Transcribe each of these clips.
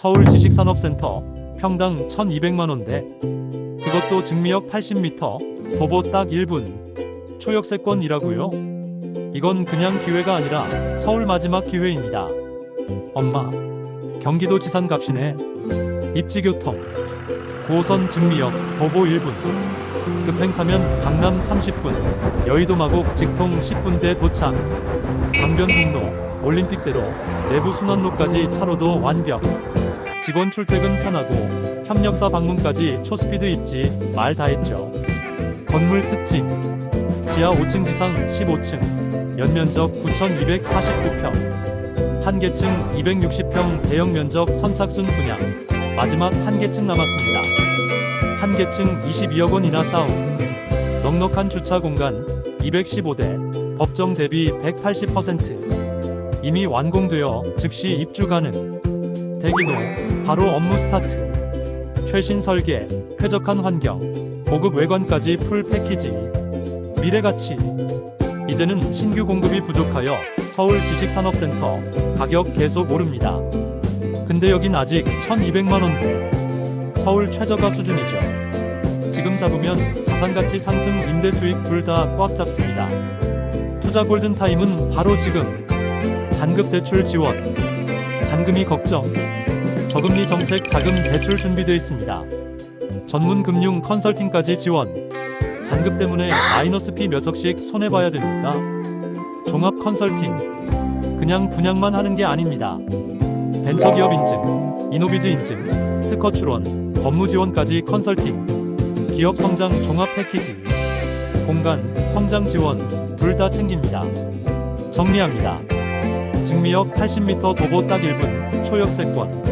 서울 지식산업센터 평당 1200만원대. 그것도 증미역 80m 도보 딱 1분. 초역세권이라고요? 이건 그냥 기회가 아니라 서울 마지막 기회입니다. 엄마 경기도 지산갑시네. 입지교통. 9호선 증미역 도보 1분. 급행 타면 강남 30분 여의도 마곡 직통 10분대 도착. 강변북로 올림픽대로 내부 순환로까지 차로도 완벽 직원 출퇴근 편하고 협력사 방문까지 초스피드 입지 말 다했죠. 건물 특징. 지하 5층 지상 15층. 연면적 9,249평. 한계층 260평 대형 면적 선착순 분양. 마지막 한계층 남았습니다. 한계층 22억 원이나 다운. 넉넉한 주차 공간 215대. 법정 대비 180% 이미 완공되어 즉시 입주 가능 대기동 바로 업무 스타트. 최신 설계 쾌적한 환경 고급 외관까지 풀 패키지. 미래 가치. 이제는 신규 공급이 부족하여 서울 지식산업센터 가격 계속 오릅니다. 근데 여긴 아직 1200만 원대. 서울 최저가 수준이죠. 지금 잡으면 자산가치 상승 임대 수익 둘 다 꽉 잡습니다. 투자 골든타임은 바로 지금. 잔급 대출 지원 잔금이 걱정. 저금리 정책 자금 대출 준비되어 있습니다. 전문 금융 컨설팅까지 지원. 잔급 때문에 마이너스 피 몇 억씩 손해 봐야 됩니까? 종합 컨설팅. 그냥 분양만 하는 게 아닙니다. 벤처기업 인증 이노비즈 인증 특허 출원 법무 지원까지 컨설팅. 기업 성장 종합 패키지. 공간 성장 지원 둘 다 챙깁니다. 정리합니다 증미역 80m 도보 딱 1분 초역세권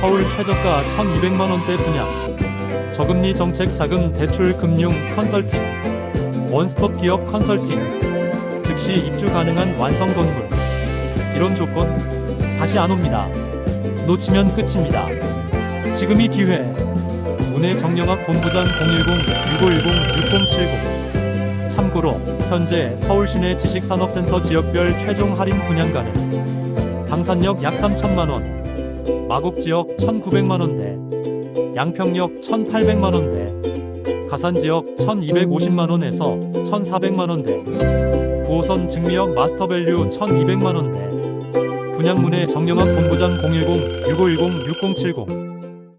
서울 최저가 1200만원대 분양 저금리 정책 자금 대출 금융 컨설팅 원스톱 기업 컨설팅 즉시 입주 가능한 완성 건물. 이런 조건 다시 안 옵니다. 놓치면 끝입니다. 지금이 기회. 문해 정영학 본부장 010-6510-6070 참고로 현재 서울시내 지식산업센터 지역별 최종 할인 분양 가능 당산역 약 3천만원 마곡 지역 1,900만원대 양평역 1,800만원대 가산 지역 1,250만원에서 1,400만원대 9호선 증미역 마스터밸류 1,200만원대 분양문의 정영학 본부장 010-6510-6070